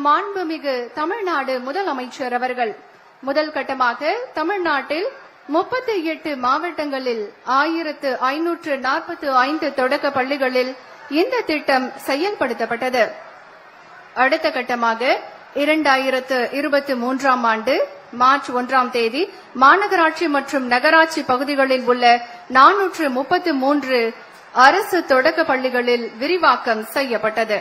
நம் மாண்புமிகு தமிழ்நாடு முதலமைச்சர் அவர்கள். முதல் கட்டமாக தமிழ்நாட்டில் முப்பத்தி எட்டு மாவட்டங்களில் ஆயிரத்து ஐநூற்று நாற்பத்து ஐந்து தொடக்க பள்ளிகளில் இந்த திட்டம் செயல்படுத்தப்பட்டது. அடுத்த கட்டமாக இரண்டாயிரத்து இருபத்தி மூன்றாம் ஆண்டு மார்ச் ஒன்றாம் தேதி மாநகராட்சி மற்றும் நகராட்சி பகுதிகளில் உள்ள நானூற்று முப்பத்து மூன்று அரசு தொடக்க பள்ளிகளில் விரிவாக்கம் செய்யப்பட்டது.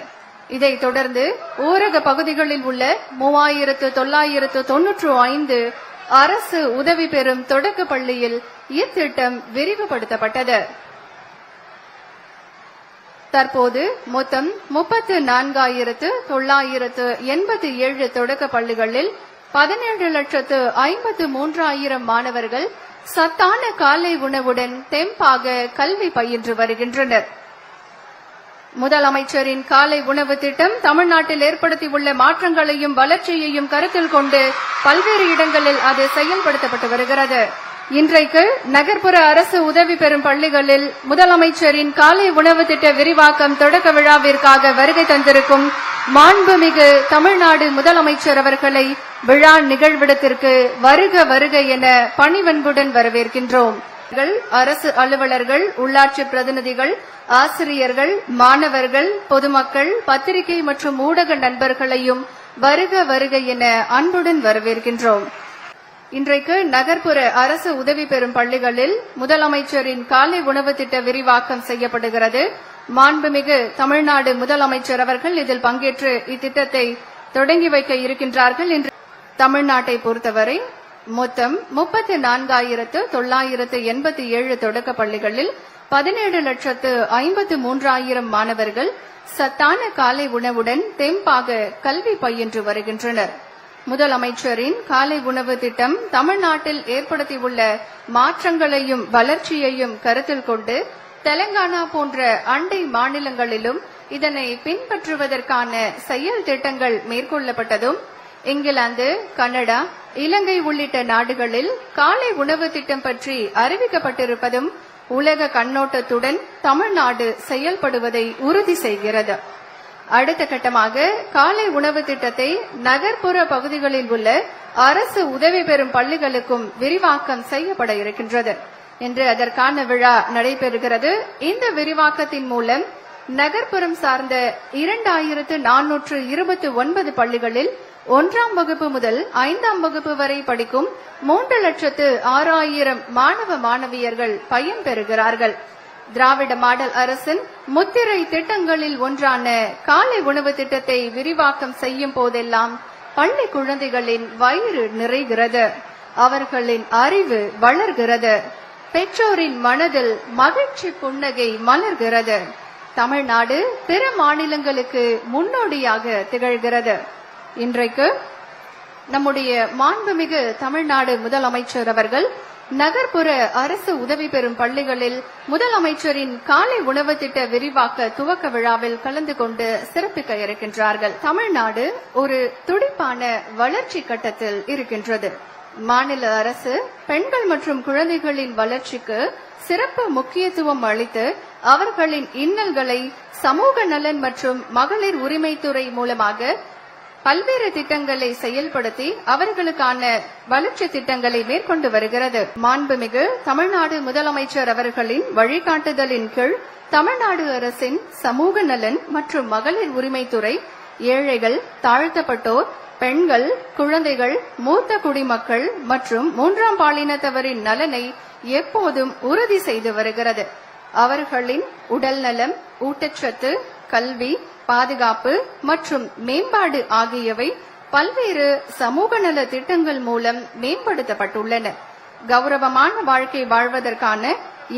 இதைத் தொடர்ந்து ஊரக பகுதிகளில் உள்ள மூவாயிரத்து தொள்ளாயிரத்து தொன்னூற்று ஐந்து அரசு உதவி பெறும் தொடக்க பள்ளியில் இத்திட்டம் விரிவுபடுத்தப்பட்டது. தற்போது மொத்தம் முப்பத்து நான்காயிரத்து தொள்ளாயிரத்து எண்பத்தி ஏழு தொடக்க பள்ளிகளில் பதினேழு லட்சத்து ஐம்பத்து மூன்றாயிரம் மாணவர்கள் சத்தான காலை உணவுடன் தெம்பாக கல்வி பயின்று வருகின்றனர். முதலமைச்சரின் காலை உணவு திட்டம் தமிழ்நாட்டில் ஏற்படுத்தியுள்ள மாற்றங்களையும் வளர்ச்சியையும் கருத்தில் கொண்டு பல்வேறு இடங்களில் அது செயல்படுத்தப்பட்டு வருகிறது. இன்றைக்கு நகர்ப்புற அரசு உதவி பெறும் பள்ளிகளில் முதலமைச்சரின் காலை உணவு திட்ட விரிவாக்கம் தொடக்க விழாவிற்காக வருகை தந்திருக்கும் மாண்புமிகு தமிழ்நாடு முதலமைச்சர் அவர்களை விழா நிகழ்விடத்திற்கு வருக வருக என பணிவன்புடன் வரவேற்கின்றோம். அரசு அலுவலர்கள் உள்ளாட்சி பிரதிநிதிகள் ஆசிரியர்கள் மாணவர்கள் பொதுமக்கள் பத்திரிகை மற்றும் ஊடக நண்பர்களையும் வருக வருக என அன்புடன் வரவேற்கின்றோம். இன்றைக்கு நகர்ப்புற அரசு உதவி பெறும் பள்ளிகளில் முதலமைச்சரின் காலை உணவு திட்ட விரிவாக்கம் செய்யப்படுகிறது. மாண்புமிகு தமிழ்நாடு முதலமைச்சர் அவர்கள் இதில் பங்கேற்று இத்திட்டத்தை தொடங்கி வைக்க இருக்கின்றார்கள் என்று தமிழ்நாட்டை பொறுத்தவரை மொத்தம் முப்பத்தி நான்காயிரத்து தொள்ளாயிரத்து எண்பத்தி ஏழு தொடக்க பள்ளிகளில் பதினேழு லட்சத்து ஐம்பத்து மூன்றாயிரம் மாணவர்கள் சத்தான காலை உணவுடன் தெம்பாக கல்வி பயின்று வருகின்றனர். முதலமைச்சரின் காலை உணவு திட்டம் தமிழ்நாட்டில் ஏற்படுத்தியுள்ள மாற்றங்களையும் வளர்ச்சியையும் கருத்தில் கொண்டு தெலங்கானா போன்ற அண்டை மாநிலங்களிலும் இதனை பின்பற்றுவதற்கான செயல் திட்டங்கள் மேற்கொள்ளப்பட்டதும் இங்கிலாந்து கனடா இலங்கை உள்ளிட்ட நாடுகளில் காலை உணவு திட்டம் பற்றி அறிவிக்கப்பட்டிருப்பதும் உலக கண்ணோட்டத்துடன் தமிழ்நாடு செயல்படுவதை உறுதி செய்கிறது. அடுத்த கட்டமாக காலை உணவு திட்டத்தை நகர்ப்புற பகுதிகளில் உள்ள அரசு உதவி பெறும் பள்ளிகளுக்கும் விரிவாக்கம் செய்யப்பட இருக்கின்றது. இன்று அதற்கான விழா நடைபெறுகிறது. இந்த விரிவாக்கத்தின் மூலம் நகர்ப்புறம் சார்ந்த இரண்டாயிரத்து நானூற்று இருபத்தி ஒன்பது பள்ளிகளில் ஒன்றாம் வகுப்பு முதல் ஐந்தாம் வகுப்பு வரை படிக்கும் மூன்று லட்சத்து ஆறாயிரம் மாணவ மாணவியர்கள் பயன்பெறுகிறார்கள் திராவிட மாடல் அரசின் முத்திரை திட்டங்களில் ஒன்றான காலை உணவு திட்டத்தை விரிவாக்கம் செய்யும் போதெல்லாம் பள்ளி குழந்தைகளின் வயிறு நிறைகிறது. அவர்களின் அறிவு வளர்கிறது. பெற்றோரின் மனதில் மகிழ்ச்சி புன்னகை மலர்கிறது. தமிழ்நாடு பிற மாநிலங்களுக்கு முன்னோடியாக திகழ்கிறது. இன்றைக்கு நம்முடைய மாண்புமிகு தமிழ்நாடு முதலமைச்சர் அவர்கள் நகர்ப்புற அரசு உதவி பெறும் பள்ளிகளில் முதலமைச்சரின் காலை உணவு திட்ட விரிவாக்க துவக்க விழாவில் கலந்து கொண்டு சிறப்பிக்க இருக்கின்றார்கள் தமிழ்நாடு ஒரு துடிப்பான வளர்ச்சி கட்டத்தில் இருக்கின்றது. மாநில அரசு பெண்கள் மற்றும் குழந்தைகளின் வளர்ச்சிக்கு சிறப்பு முக்கியத்துவம் அளித்து அவர்களின் இன்னல்களை சமூக நலன் மற்றும் மகளிர் உரிமைத்துறை மூலமாக பல்வேறு திட்டங்களை செயல்படுத்தி அவர்களுக்கான வளர்ச்சி திட்டங்களை மேற்கொண்டு வருகிறது. மாண்புமிகு தமிழ்நாடு முதலமைச்சர் அவர்களின் வழிகாட்டுதலின் கீழ் தமிழ்நாடு அரசின் சமூக நலன் மற்றும் மகளிர் உரிமைத்துறை ஏழைகள் தாழ்த்தப்பட்டோர் பெண்கள் குழந்தைகள் மூத்த குடிமக்கள் மற்றும் மூன்றாம் பாலினத்தவரின் நலனை எப்போதும் உறுதி செய்து வருகிறது. அவர்களின் உடல் நலம் ஊட்டச்சத்து கல்வி பாதுகாப்பு மற்றும் மேம்பாடு ஆகியவை பல்வேறு சமூக நல திட்டங்கள் மூலம் மேம்படுத்தப்பட்டுள்ளன. கௌரவமான வாழ்க்கை வாழ்வதற்கான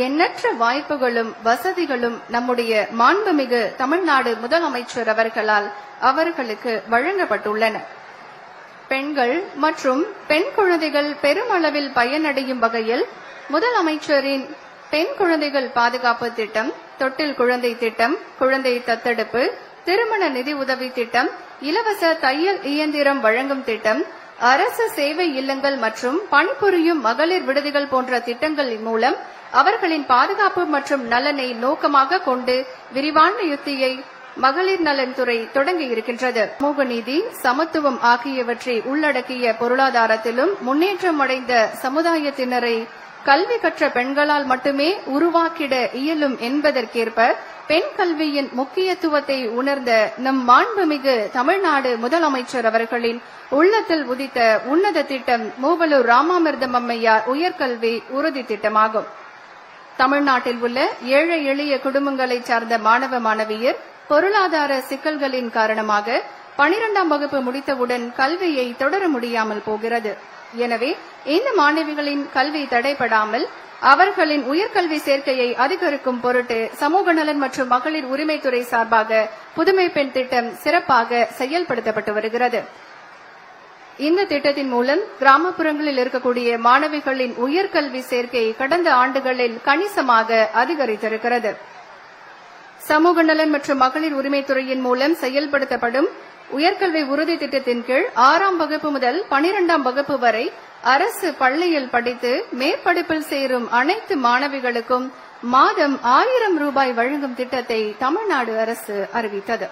எண்ணற்ற வாய்ப்புகளும் வசதிகளும் நம்முடைய மாண்புமிகு தமிழ்நாடு முதலமைச்சர் அவர்களால் அவர்களுக்கு வழங்கப்பட்டுள்ளன. பெண்கள் மற்றும் பெண் குழந்தைகள் பெருமளவில் பயனடையும் வகையில் முதலமைச்சரின் பெண் குழந்தைகள் பாதுகாப்பு திட்டம் தொட்டில் குழந்தை திட்டம் குழந்தை தத்தெடுப்பு திருமண நிதி உதவி திட்டம் இலவச தையல் இயந்திரம் வழங்கும் திட்டம் அரசு சேவை இல்லங்கள் மற்றும் பணிபுரியும் மகளிர் விடுதிகள் போன்ற திட்டங்கள் மூலம் அவர்களின் பாதுகாப்பு மற்றும் நலனை நோக்கமாக கொண்டு விரிவான யுத்தியை மகளிர் நலன்துறை தொடங்கி இருக்கின்றது. சமூக நீதி சமத்துவம் ஆகியவற்றை உள்ளடக்கிய பொருளாதாரத்திலும் முன்னேற்றம் அடைந்த சமுதாயத்தினரை கல்வி கற்ற பெண்களால் மட்டுமே உருவாக்கிட இயலும் என்பதற்கேற்ப பெண் கல்வியின் முக்கியத்துவத்தை உணர்ந்த நம் மாண்புமிகு தமிழ்நாடு முதலமைச்சர் அவர்களின் உள்ளத்தில் உதித்த உன்னத திட்டம் மூவலூர் ராமாமிர்தம் அம்மையார் உயர்கல்வி உறுதி திட்டமாகும். தமிழ்நாட்டில் உள்ள ஏழை எளிய குடும்பங்களைச் சார்ந்த மாணவ மாணவியர் பொருளாதார சிக்கல்களின் காரணமாக பனிரெண்டாம் வகுப்பு முடித்தவுடன் கல்வியை தொடர முடியாமல் போகிறது. எனவே இந்த மாணவிகளின் கல்வி தடைபடாமல் அவர்களின் உயர்கல்வி சேர்க்கையை அதிகரிக்கும் பொருட்டு சமூக நலன் மற்றும் மகளிர் உரிமைத்துறை சார்பாக புதுமை பெண் திட்டம் சிறப்பாக செயல்படுத்தப்பட்டு வருகிறது. இந்த திட்டத்தின் மூலம் கிராமப்புறங்களில் இருக்கக்கூடிய மாணவிகளின் உயர்கல்வி சேர்க்கை கடந்த ஆண்டுகளில் கணிசமாக அதிகரித்திருக்கிறது. சமூக நலன் மற்றும் மகளிர் உரிமைத்துறையின் மூலம் செயல்படுத்தப்படும் உயர்கல்வி உறுதி திட்டத்தின் கீழ் ஆறாம் வகுப்பு முதல் பனிரெண்டாம் வகுப்பு வரை அரசு பள்ளியில் படித்து மேற்படிப்பில் சேரும் அனைத்து மாணவிகளுக்கும் மாதம் ஆயிரம் ரூபாய் வழங்கும் திட்டத்தை தமிழ்நாடு அரசு அறிவித்தது.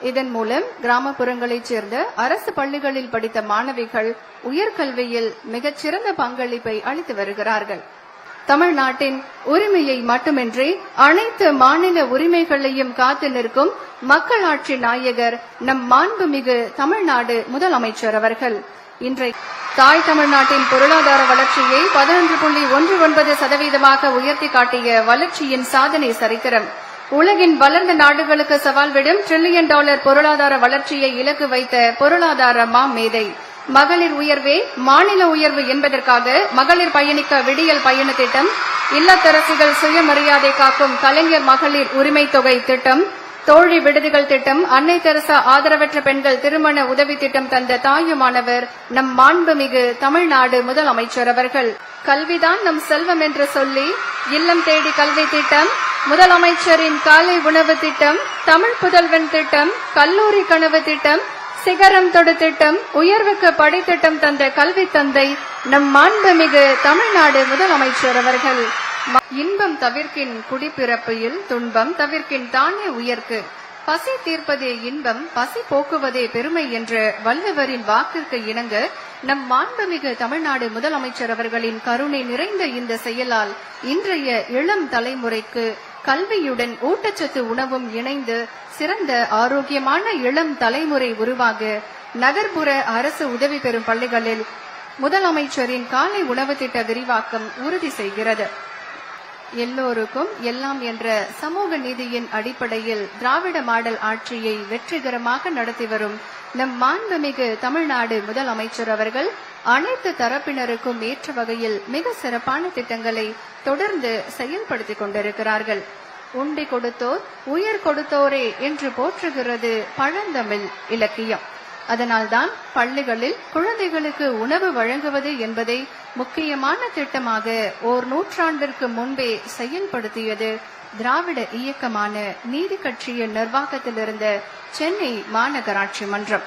இதன் மூலம் கிராமப்புறங்களைச் சேர்ந்த அரசு பள்ளிகளில் படித்த மாணவிகள் உயர்கல்வியில் மிகச்சிறந்த பங்களிப்பை அளித்து வருகிறார்கள். தமிழ்நாட்டின் உரிமையை மட்டுமின்றி அனைத்து மாநில உரிமைகளையும் காத்து நிற்கும் மக்களாட்சி நாயகர் நம் மாண்புமிகு தமிழ்நாடு முதலமைச்சர் அவர்கள். இன்றைக்கு தாய் தமிழ்நாட்டின் பொருளாதார வளர்ச்சியை பதினொன்று புள்ளி ஒன்று ஒன்பது சதவீதமாக உயர்த்தி காட்டிய வளர்ச்சியின் சாதனை சரித்திரம். உலகின் வளர்ந்த நாடுகளுக்கு சவால் விடும் டிரில்லியன் டாலர் பொருளாதார வளர்ச்சியை இலக்கு வைத்த பொருளாதார மாமேதை மகளிர் உயர்வே மாநில உயர்வு என்பதற்காக மகளிர் பயணிக்க விடியல் பயண திட்டம் இல்லத்தரசிகள் சுயமரியாதை காக்கும் கலைஞர் மகளிர் உரிமை தொகை திட்டம் தோழி விடுதிகள் திட்டம் அன்னை தெரசா ஆதரவற்ற பெண்கள் திருமண உதவி திட்டம் தந்த தாயுமானவர் நம் மாண்புமிகு தமிழ்நாடு முதலமைச்சர் அவர்கள். கல்விதான் நம் செல்வம் என்று சொல்லி இல்லம் தேடி கல்வி திட்டம் முதலமைச்சரின் காலை உணவு திட்டம் தமிழ் புதல்வன் திட்டம் கல்லூரி கனவு திட்டம் சிகரம் தொடு திட்டம் உயர்வுக்கு படித்திட்டம் தந்த கல்வி தந்தை நம் மாண்புமிகு தமிழ்நாடு முதலமைச்சர் அவர்கள். இன்பம் தவிர்க்கின் குடிப்பிறப்பில் துன்பம் தவிர்க்கின் தானே உயர்க்கு. பசி தீர்ப்பதே இன்பம் பசி போக்குவதே பெருமை என்ற வள்ளுவரின் வாக்கிற்கு இணங்க நம் மாண்புமிகு தமிழ்நாடு முதலமைச்சர் அவர்களின் கருணை நிறைந்த இந்த செயலால் இன்றைய இளம் தலைமுறைக்கு கல்வியுடன் ஊட்டச்சத்து உணவும் இணைந்து சிறந்த ஆரோக்கியமான இளம் தலைமுறை உருவாக நகர்ப்புற அரசு உதவி பெறும் பள்ளிகளில் முதலமைச்சரின் காலை உணவு திட்ட விரிவாக்கம் உறுதி செய்கிறது. எல்லோருக்கும் எல்லாம் என்ற சமூக நீதியின் அடிப்படையில் திராவிட மாடல் ஆட்சியை வெற்றிகரமாக நடத்தி வரும் நம் மாண்புமிகு தமிழ்நாடு முதலமைச்சர் அவர்கள் அனைத்து தரப்பினருக்கும் ஏற்ற வகையில் மிக சிறப்பான திட்டங்களை தொடர்ந்து செயல்படுத்திக் கொண்டிருக்கிறார்கள். உண்டி கொடுத்தோர் உயர் கொடுத்தோரே என்று போற்றுகிறது பழந்தமிழ் இலக்கியம். அதனால்தான் பள்ளிகளில் குழந்தைகளுக்கு உணவு வழங்குவது என்பதை முக்கியமான திட்டமாக ஓர் நூற்றாண்டிற்கு முன்பே செயல்படுத்தியது திராவிட இயக்கமான நீதி கட்சியின் நிர்வாகத்தில் இருந்த சென்னை மாநகராட்சி மன்றம்.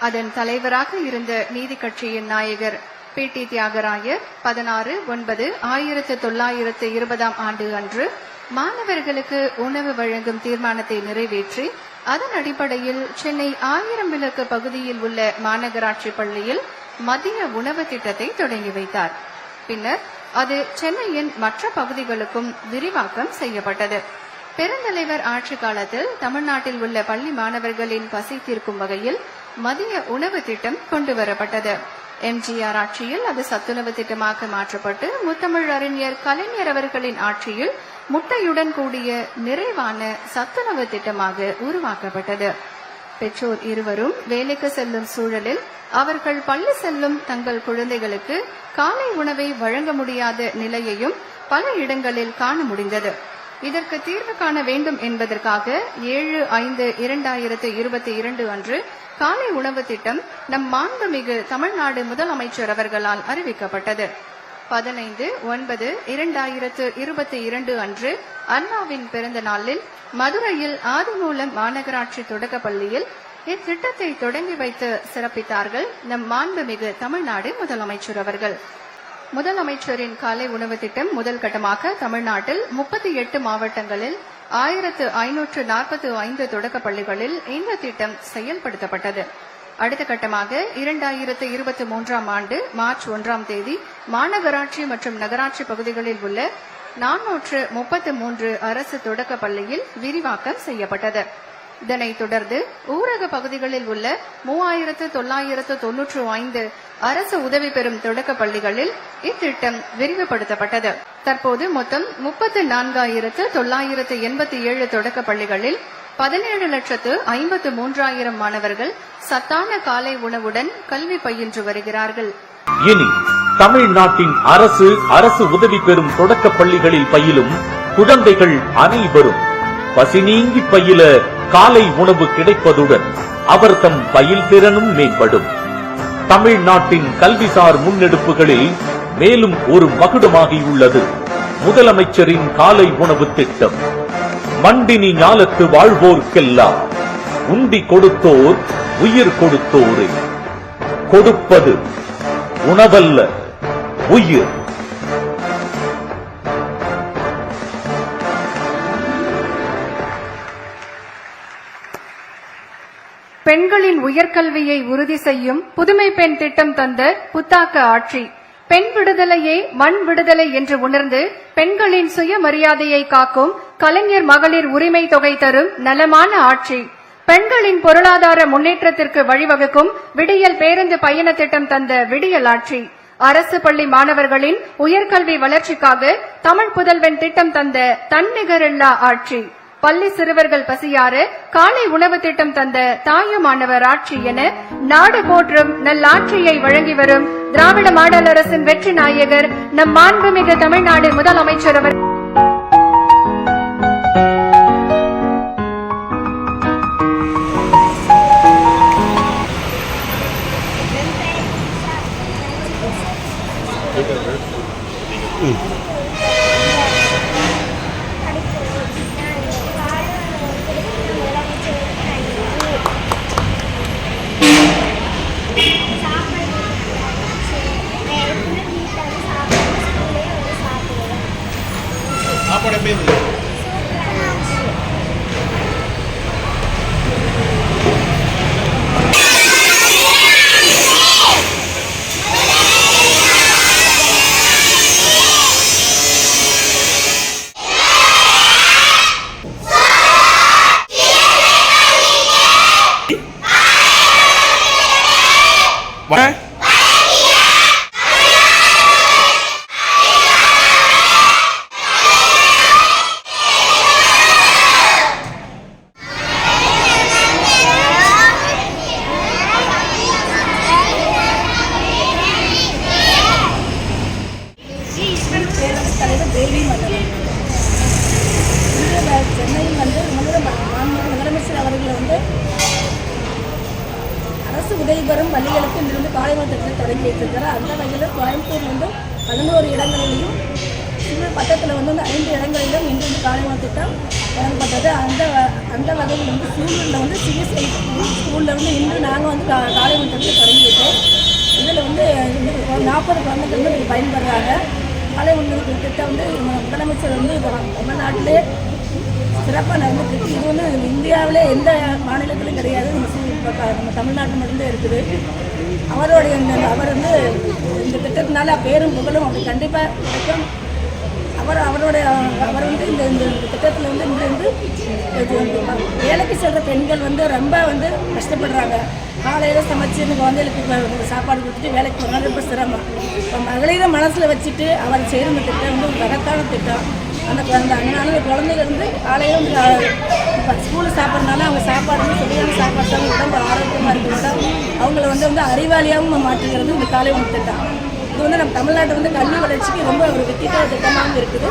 அதன் தலைவராக இருந்த நீதி கட்சியின் நாயகர் பி. டி. தியாகராயர் பதினாறு ஒன்பது ஆயிரத்து தொள்ளாயிரத்து இருபதாம் ஆண்டு அன்று மாணவர்களுக்கு உணவு வழங்கும் தீர்மானத்தை நிறைவேற்றி அதன் அடிப்படையில் சென்னை ஆயிரம் விளக்கு பகுதியில் உள்ள மாநகராட்சி பள்ளியில் மதிய உணவு திட்டத்தை தொடங்கி வைத்தார். பின்னர் அது சென்னையின் மற்ற பகுதிகளுக்கும் விரிவாக்கம் செய்யப்பட்டது. பெருந்தலைவர் ஆட்சி காலத்தில் தமிழ்நாட்டில் உள்ள பள்ளி மாணவர்களின் பசி தீர்க்கும் வகையில் மதிய உணவு திட்டம் கொண்டு வரப்பட்டது எம்ஜிஆர் ஆட்சியில் அது சத்துணவு திட்டமாக மாற்றப்பட்டு முத்தமிழ் அறிஞர் கலைஞர் அவர்களின் ஆட்சியில் முட்டையுடன் கூடிய நிறைவான சத்துணவு திட்டமாக உருவாக்கப்பட்டது. பெற்றோர் இருவரும் வேலைக்கு செல்லும் சூழலில் அவர்கள் பள்ளி செல்லும் தங்கள் குழந்தைகளுக்கு காலை உணவை வழங்க முடியாத நிலையையும் பல இடங்களில் காண முடிந்தது. இதற்கு தீர்வு காண வேண்டும் என்பதற்காக ஏழு ஐந்து இரண்டாயிரத்து இருபத்தி இரண்டு அன்று காலை உணவு திட்டம் நம் மாண்புமிகு தமிழ்நாடு முதலமைச்சர் அவர்களால் அறிவிக்கப்பட்டது. பதினைந்து ஒன்பது இரண்டாயிரத்து இருபத்தி இரண்டு அன்று அண்ணாவின் பிறந்த நாளில் மதுரையில் ஆதிமூலம் மாநகராட்சி தொடக்கப் பள்ளியில் இத்திட்டத்தை தொடங்கி வைத்து சிறப்பித்தார்கள் நம் மாண்புமிகு தமிழ்நாடு முதலமைச்சர் அவர்கள். முதலமைச்சரின் காலை உணவு திட்டம் முதல் கட்டமாக தமிழ்நாட்டில் முப்பத்தி எட்டு மாவட்டங்களில் ஆயிரத்து ஐநூற்று நாற்பத்தி ஐந்து தொடக்க பள்ளிகளில் இந்த திட்டம் செயல்படுத்தப்பட்டது. அடுத்த கட்டமாக இரண்டாயிரத்து இருபத்தி மூன்றாம் ஆண்டு மார்ச் ஒன்றாம் தேதி மாநகராட்சி மற்றும் நகராட்சி பகுதிகளில் உள்ள நானூற்று முப்பத்து மூன்று அரசு தொடக்க பள்ளியில் விரிவாக்கம் செய்யப்பட்டது. இதனைத் தொடர்ந்து ஊரக பகுதிகளில் உள்ள மூவாயிரத்து தொள்ளாயிரத்து தொன்னூற்று ஐந்து அரசு உதவி பெறும் தொடக்க பள்ளிகளில் இத்திட்டம் விரிவுபடுத்தப்பட்டது. தற்போது மொத்தம் முப்பத்து நான்காயிரத்து தொள்ளாயிரத்து எண்பத்தி ஏழு தொடக்க பள்ளிகளில் பதினேழு லட்சத்து ஐம்பத்து மூன்றாயிரம் மாணவர்கள் சத்தான காலை உணவுடன் கல்வி பயின்று வருகிறார்கள். இனி தமிழ்நாட்டின் அரசு அரசு உதவி பெறும் தொடக்க பள்ளிகளில் பயிலும் குழந்தைகள் அனைவரும் பசி நீங்கி பயில காலை உணவு கிடைப்பதுடன் அவர் தம் பயில் திறனும் மேம்படும். தமிழ்நாட்டின் கல்விசார் முன்னெடுப்புகளில் மேலும் ஒரு மகுடமாகியுள்ளது. முதலமைச்சரின் காலை உணவு திட்டம். மண்டினி ஞாலத்து வாழ்வோர்க்கெல்லாம். உண்டி கொடுத்தோர் உயிர் கொடுத்தோரே. கொடுப்பது உணவல்ல உயிர். பெண்களின் உயர்கல்வியை உறுதி செய்யும் புதுமை பெண் திட்டம் தந்த புத்தாக்க ஆட்சி. பெண் விடுதலையே மண் விடுதலை என்று உணர்ந்து பெண்களின் சுயமரியாதையை காக்கும் கலைஞர் மகளிர் உரிமை தொகை தரும் நலமான ஆட்சி. பெண்களின் பொருளாதார முன்னேற்றத்திற்கு வழிவகுக்கும் விடியல் பேருந்து பயண திட்டம் தந்த விடியல் ஆட்சி. அரசு பள்ளி மாணவர்களின் உயர்கல்வி வளர்ச்சிக்காக தமிழ் புதல்வன் திட்டம் தந்த தன்னிகரில்லா ஆட்சி. பள்ளி சிறுவர்கள் பசியார காலை உணவு திட்டம் தந்த தாயுமானவர் ஆட்சி என நாடு போற்றும் நல்லாட்சியை வழங்கி வரும் திராவிட மாடல் அரசின் வெற்றி நாயகர் நம் மாண்புமிகு தமிழ்நாடு முதலமைச்சர் அவர் அரசு உதவி பெறும் பள்ளிகளுக்கு திட்டத்தை தொடங்கி வைத்திருக்கிறார் அந்த வகையில் கோயம்புத்தூர் வந்து பதினோரு இடங்களிலும் சிறு பட்டத்தில் வந்து அந்த ஐந்து இடங்களிலும் இன்று வந்து பாலைவன திட்டம் வழங்கப்பட்டது. அந்த வ- அந்த வகையில் வந்து சூலூரில் வந்து சிஎஸ்ஐ ஸ்கூலில் வந்து இன்று நாங்கள் வந்து கா- காலை திட்டத்தை தொடங்கி வைத்தோம் இதில் வந்து நாற்பது குழந்தைகள் வந்து பயன்படுறாங்க காலை உணவு திட்டம் வந்து முதலமைச்சர் வந்து நம்ம தமிழ்நாட்டிலே சிறப்பாக நடந்துட்டு இது வந்து இந்தியாவிலே எந்த மாநிலத்திலும் கிடையாது. நம்ம தமிழ்நாட்டில் நம்ம மட்டும்தான் இருக்குது. அவருடைய இந்த அவர் வந்து இந்த திட்டத்தினால பேரும் புகழும் அப்படி கண்டிப்பாக கிடைக்கும். அவர் அவருடைய அவர் வந்து இந்த இந்த திட்டத்தில் வந்து இங்கே வந்து இது வேலைக்கு செல்கிற பெண்கள் வந்து ரொம்ப வந்து கஷ்டப்படுறாங்க. காலையில் சமைச்சு இந்த குழந்தைகளுக்கு சாப்பாடு கொடுத்துட்டு வேலைக்கு போனாலும் ரொம்ப சிரமம். இப்போ மகளிரை மனசில் வச்சுட்டு அவர் செய்கிற திட்டம் வந்து ஒரு திட்டம். அந்த குழந்தை அதனால அந்த குழந்தைகள் வந்து இப்போ ஸ்கூலில் சாப்பிட்றதுனால அவங்க சாப்பாடு சரியான சாப்பாடு தான் உடம்பு ஆரோக்கியமாக இருக்கிறதா அவங்கள வந்து வந்து அறிவாளியாகவும் மாற்றுகிறது இந்த காலை உணவு திட்டம். இது வந்து நம்ம தமிழ்நாட்டை வந்து கல்வி வளர்ச்சிக்கு ரொம்ப ஒரு வெற்றிக்கான திட்டமாகவும் இருக்குது.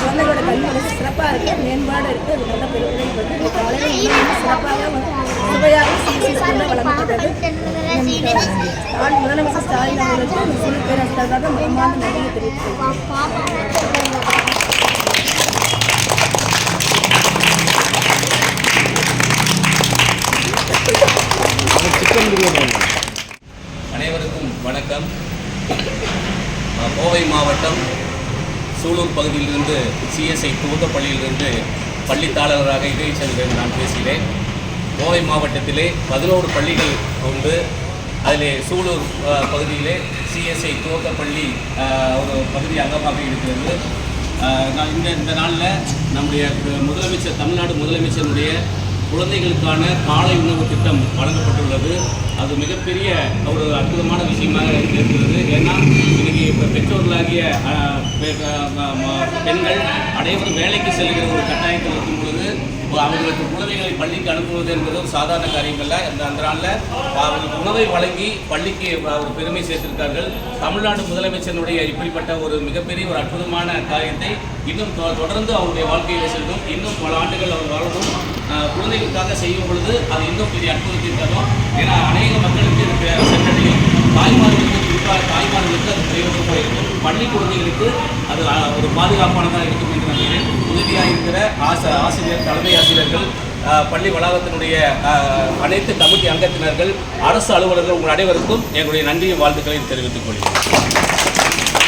குழந்தைகளோட கல்வி வளர்ச்சி சிறப்பாக இருக்குது மேம்பாடு இருக்குது அது நல்ல பெருமை வந்து இந்த காலையில் சிறப்பாக வந்து சுவையாக சிசி வழங்கப்பட்டது முதலமைச்சர் ஸ்டாலின் அவர்களுக்கு சிறு பேரரசாக மனமார்ந்த நன்றியை தெரிவித்துள்ளேன் அனைவருக்கும் வணக்கம். கோவை மாவட்டம் சூலூர் பகுதியிலிருந்து சிஎஸ்ஐ துவக்கப்பள்ளியிலிருந்து பள்ளித்தாளராக இதயச்சந்திரன் நான் பேசுகிறேன். கோவை மாவட்டத்திலே பதினோரு பள்ளிகள் உண்டு. அதில் சூலூர் பகுதியிலே சிஎஸ்ஐ துவக்கப்பள்ளி ஒரு பகுதி அங்கமாக இருக்கிறது. நான் இந்த இந்த நாளில் நம்முடைய முதலமைச்சர் தமிழ்நாடு முதலமைச்சருடைய குழந்தைகளுக்கான காலை உணவு திட்டம் வழங்கப்பட்டுள்ளது. அது மிகப்பெரிய ஒரு அற்புதமான விஷயமாக இருக்கிறது. ஏன்னா இன்னைக்கு இப்போ பெற்றோர்களாகிய அஹ், பெண்கள் அனைவரும் வேலைக்கு செல்கிற ஒரு கட்டாயத்தில் இருக்கும் பொழுது அவர்களுக்கு குழந்தைகளை பள்ளிக்கு அனுப்புவது என்பது ஒரு சாதாரண காரியம் இந்த அந்த அந்த நாளில் அவர்களுக்கு உணவை வழங்கி பள்ளிக்கு ஒரு பெருமை சேர்த்திருக்கார்கள். தமிழ்நாடு முதலமைச்சருடைய இப்படிப்பட்ட ஒரு மிகப்பெரிய ஒரு அற்புதமான காரியத்தை இன்னும் தொ- தொடர்ந்து அவருடைய வாழ்க்கையில் செல்லும். இன்னும் பல ஆண்டுகள் அவர் வாழணும் குழந்தைகளுக்காக செய்யும் பொழுது அது இன்னும் பெரிய அற்புதத்தை தரும். ஏன்னா அநேக மக்களுக்கு சென்றடையும். தாய்மார்களுக்கு குறிப்பாக தாய்மார்களுக்கு அது பிரயோகமாக இருக்கும். பள்ளி குழந்தைகளுக்கு அது ஒரு பாதுகாப்பானதாக இருக்கும் என்று நம்புகிறேன். உதவியாக இருக்கிற ஆச ஆசிரியர் தலைமை ஆசிரியர்கள் பள்ளி வளாகத்தினுடைய அனைத்து கமிட்டி அங்கத்தினர்கள் அரசு அலுவலர்கள் உங்கள் அனைவருக்கும் எங்களுடைய நன்றியும் வாழ்த்துக்களை தெரிவித்துக் கொள்கிறேன்.